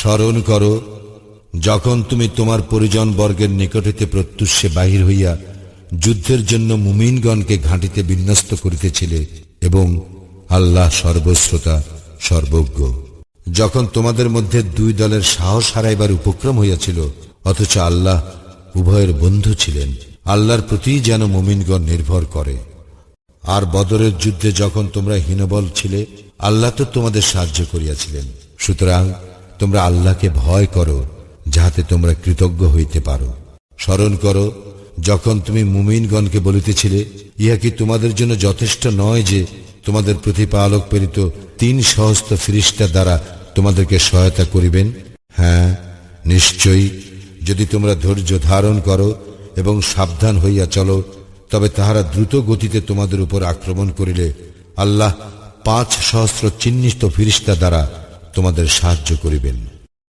স্মরণ করো, যখন তুমি তোমার পরিজন বর্গের নিকটেতে প্রত্যুষে বাহির হইয়া যুদ্ধের জন্য মুমিনগণকে ঘাঁটিতে বিন্যস্ত করিতেছিলে এবং আল্লাহ সর্বশ্রোতা, সর্বজ্ঞ। যখন তোমাদের মধ্যে দুই দলের সাহস হারাইবার উপক্রম হইয়াছিল, অথচ আল্লাহ উভয়ের বন্ধু ছিলেন, আল্লাহর প্রতি যেন মুমিনগণ নির্ভর করে। আর বদরের যুদ্ধে যখন তোমরা হীনবল ছিলে, আল্লাহ তো তোমাদের সাহায্য করিয়াছিলেন। সুতরাং তোমরা আল্লাহকে ভয় করো, যাহাতে তোমরা কৃতজ্ঞ হইতে পারো। স্মরণ করো, যখন তুমি মুমিনগণকে বলিতেছিলে, ইহা কি তোমাদের জন্য যথেষ্ট নয় যে তোমাদের প্রতিপালক প্রেরিত তিন সহস্ত ফিরিস্তা দ্বারা তোমাদেরকে সহায়তা করিবেন? হ্যাঁ নিশ্চয়ই। যদি তোমরা ধৈর্য ধারণ করো এবং সাবধান হইয়া চলো, তবে তাহারা দ্রুত গতিতে তোমাদের উপর আক্রমণ করিলে আল্লাহ পাঁচ সহস্র চিহ্নিত ফিরিস্তা দ্বারা তোমাদের সাহায্য করিবেন।